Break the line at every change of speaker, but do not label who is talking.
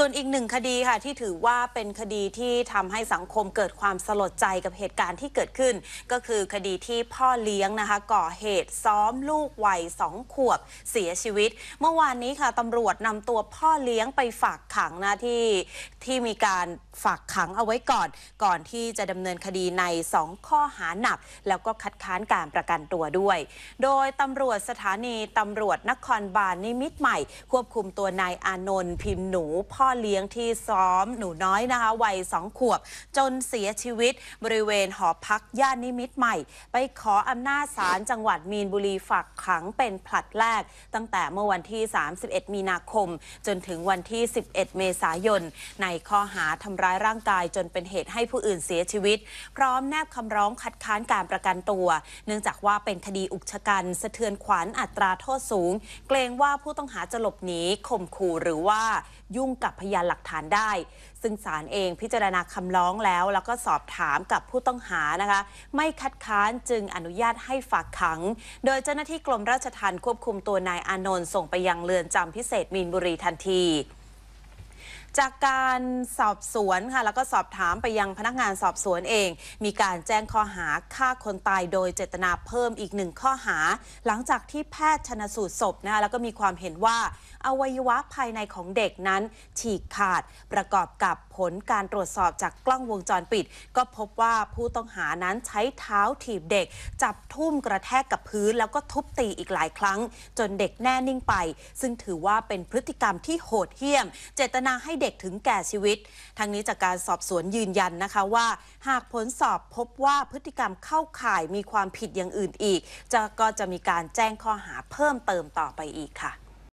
ส่วนอีกหนึ่งคดีค่ะที่ถือว่าเป็นคดีที่ทำให้สังคมเกิดความสลดใจกับเหตุการณ์ที่เกิดขึ้น ก็คือคดีที่พ่อเลี้ยงนะคะ ก่อเหตุซ้อมลูกวัยสองขวบเสียชีวิต เมื่อวานนี้ค่ะตำรวจนำตัวพ่อเลี้ยงไปฝากขังนะที่ที่มีการฝากขังเอาไว้ก่อน ก่อนที่จะดำเนินคดีใน 2 ข้อหาหนัก แล้วก็คัดค้านการประกันตัวด้วย โดยตำรวจสถานีตำรวจนครบาลนิมิตใหม่ ควบคุมตัวนายอานนท์พิมพ์หนูพ่อเลี้ยงที่ซ้อมหนูน้อยนะคะวัยสองขวบ จนเสียชีวิตบริเวณหอพักย่านนิมิตรใหม่ ไปขออำนาจศาลจังหวัดมีนบุรีฝากขังเป็นผลัดแรก ตั้งแต่เมื่อวันที่ 31 มีนาคม จนถึงวันที่ 11 เมษายน ในข้อหาทำร้ายร่างกายจนเป็นเหตุให้ผู้อื่นเสียชีวิต พร้อมแนบคำร้องคัดค้านการประกันตัว เนื่องจากว่าเป็นคดีอุกชะกันสะเทือนขวัญอัตราโทษสูง เกรงว่าผู้ต้องหาจะหลบหนีข่มขู่หรือว่ายุ่งกับพยานหลักฐานได้ ซึ่งศาลเองพิจารณาคำร้องแล้ว แล้วก็สอบถามกับผู้ต้องหานะคะ ไม่คัดค้านจึงอนุญาตให้ฝากขัง โดยเจ้าหน้าที่กรมราชทัณฑ์ควบคุมตัวนายอานนท์ส่งไปยังเรือนจำพิเศษมีนบุรีทันที จากการสอบสวนค่ะแล้วก็สอบถามไปยังพนักงานสอบสวนเอง มีการแจ้งข้อหาฆ่าคนตายโดยเจตนาเพิ่มอีกหนึ่งข้อหา หลังจากที่แพทย์ชนสูตรศพนะคะแล้วก็มีความเห็นว่าอวัยวะภายในของเด็กนั้นฉีกขาดประกอบกับ ผลการตรวจสอบจากกล้องวงจรปิด ก็พบว่าผู้ต้องหานั้นใช้เท้าถีบเด็ก จับทุ่มกระแทกกับพื้น แล้วก็ทุบตีอีกหลายครั้ง จนเด็กแน่นิ่งไป ซึ่งถือว่าเป็นพฤติกรรมที่โหดเหี้ยม เจตนาให้เด็กถึงแก่ชีวิต ทั้งนี้จากการสอบสวนยืนยันนะคะว่า หากผลสอบพบว่าพฤติกรรมเข้าข่ายมีความผิดอย่างอื่นอีก จะก็จะมีการแจ้งข้อหาเพิ่มเติมต่อไปอีกค่ะ